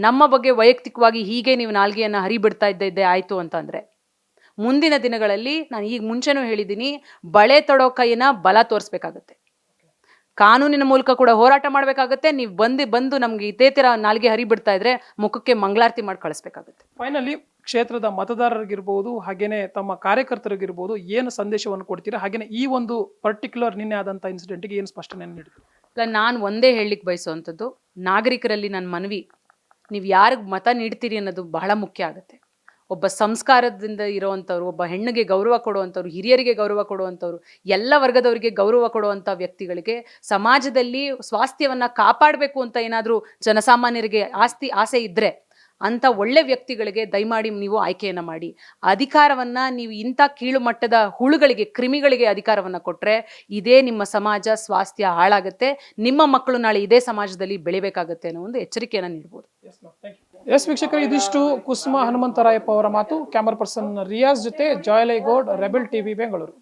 ನಮ್ಮ ಬಗ್ಗೆ ವೈಯಕ್ತಿಕವಾಗಿ ಹೀಗೆ ನೀವು ನಾಲ್ಗೆಯನ್ನು ಹರಿಬಿಡ್ತಾ ಇದ್ದಿದ್ದೆ ಆಯಿತು ಅಂತಂದರೆ ಮುಂದಿನ ದಿನಗಳಲ್ಲಿ ನಾನು ಈಗ ಮುಂಚೆನೂ ಹೇಳಿದ್ದೀನಿ ಬಳೆ ತೊಡೋ ಕೈನ ಬಲ ತೋರಿಸ್ಬೇಕಾಗತ್ತೆ. ಕಾನೂನಿನ ಮೂಲಕ ಕೂಡ ಹೋರಾಟ ಮಾಡಬೇಕಾಗತ್ತೆ ನೀವು ಬಂದು ಬಂದು ನಮಗೆ ಇದೇ ಥರ ನಾಲ್ಗೆ ಹರಿಬಿಡ್ತಾ ಇದ್ರೆ ಮುಖಕ್ಕೆ ಮಂಗಳಾರತಿ ಮಾಡಿ ಕಳಿಸ್ಬೇಕಾಗತ್ತೆ. ಫೈನಲಿ ಕ್ಷೇತ್ರದ ಮತದಾರರಿಗಿರ್ಬೋದು ಹಾಗೇನೆ ತಮ್ಮ ಕಾರ್ಯಕರ್ತರಿಗಿರ್ಬೋದು ಏನು ಸಂದೇಶವನ್ನು ಕೊಡ್ತೀರಾ? ಹಾಗೇನೆ ಈ ಒಂದು ಪರ್ಟಿಕ್ಯುಲರ್ ನಿನ್ನೆ ಆದಂಥ ಇನ್ಸಿಡೆಂಟ್ಗೆ ಏನು ಸ್ಪಷ್ಟನೆ ನೀಡಿದ್ರು ಅಲ್ಲ ನಾನು ಒಂದೇ ಹೇಳಲಿಕ್ಕೆ ಬಯಸುವಂಥದ್ದು ನಾಗರಿಕರಲ್ಲಿ ನನ್ನ ಮನವಿ ನೀವು ಯಾರಿಗೆ ಮತ ನೀಡ್ತೀರಿ ಅನ್ನೋದು ಬಹಳ ಮುಖ್ಯ ಆಗುತ್ತೆ. ಒಬ್ಬ ಸಂಸ್ಕಾರದಿಂದ ಇರೋವಂಥವ್ರು, ಒಬ್ಬ ಹೆಣ್ಣಿಗೆ ಗೌರವ ಕೊಡುವಂಥವ್ರು, ಹಿರಿಯರಿಗೆ ಗೌರವ ಕೊಡುವಂಥವ್ರು, ಎಲ್ಲ ವರ್ಗದವರಿಗೆ ಗೌರವ ಕೊಡುವಂಥ ವ್ಯಕ್ತಿಗಳಿಗೆ ಸಮಾಜದಲ್ಲಿ ಸ್ವಾಸ್ಥ್ಯವನ್ನು ಕಾಪಾಡಬೇಕು ಅಂತ ಏನಾದರೂ ಜನಸಾಮಾನ್ಯರಿಗೆ ಆಸ್ತಿ, ಆಸೆ ಇದ್ದರೆ ಅಂಥ ಒಳ್ಳೆ ವ್ಯಕ್ತಿಗಳಿಗೆ ದಯಮಾಡಿ ನೀವು ಆಯ್ಕೆಯನ್ನು ಮಾಡಿ. ಅಧಿಕಾರವನ್ನ ನೀವು ಇಂಥ ಕೀಳು ಮಟ್ಟದ ಹುಳುಗಳಿಗೆ, ಕ್ರಿಮಿಗಳಿಗೆ ಅಧಿಕಾರವನ್ನ ಕೊಟ್ಟರೆ ಇದೇ ನಿಮ್ಮ ಸಮಾಜ ಸ್ವಾಸ್ಥ್ಯ ಹಾಳಾಗುತ್ತೆ. ನಿಮ್ಮ ಮಕ್ಕಳು ನಾಳೆ ಇದೇ ಸಮಾಜದಲ್ಲಿ ಬೆಳಿಬೇಕಾಗುತ್ತೆ ಅನ್ನೋ ಒಂದು ಎಚ್ಚರಿಕೆಯನ್ನು ನೀಡ್ಬೋದು. ಎಸ್ ವೀಕ್ಷಕರು, ಇದಿಷ್ಟು ಕುಸುಮ ಹನುಮಂತರಾಯಪ್ಪ ಅವರ ಮಾತು. ಕ್ಯಾಮರಾ ಪರ್ಸನ್ ರಿಯಾಜ್ ಜೊತೆ ಜಾಯ್ಲೈಗೌಡ್ ರೆಬೆಲ್ ಟಿವಿ ಬೆಂಗಳೂರು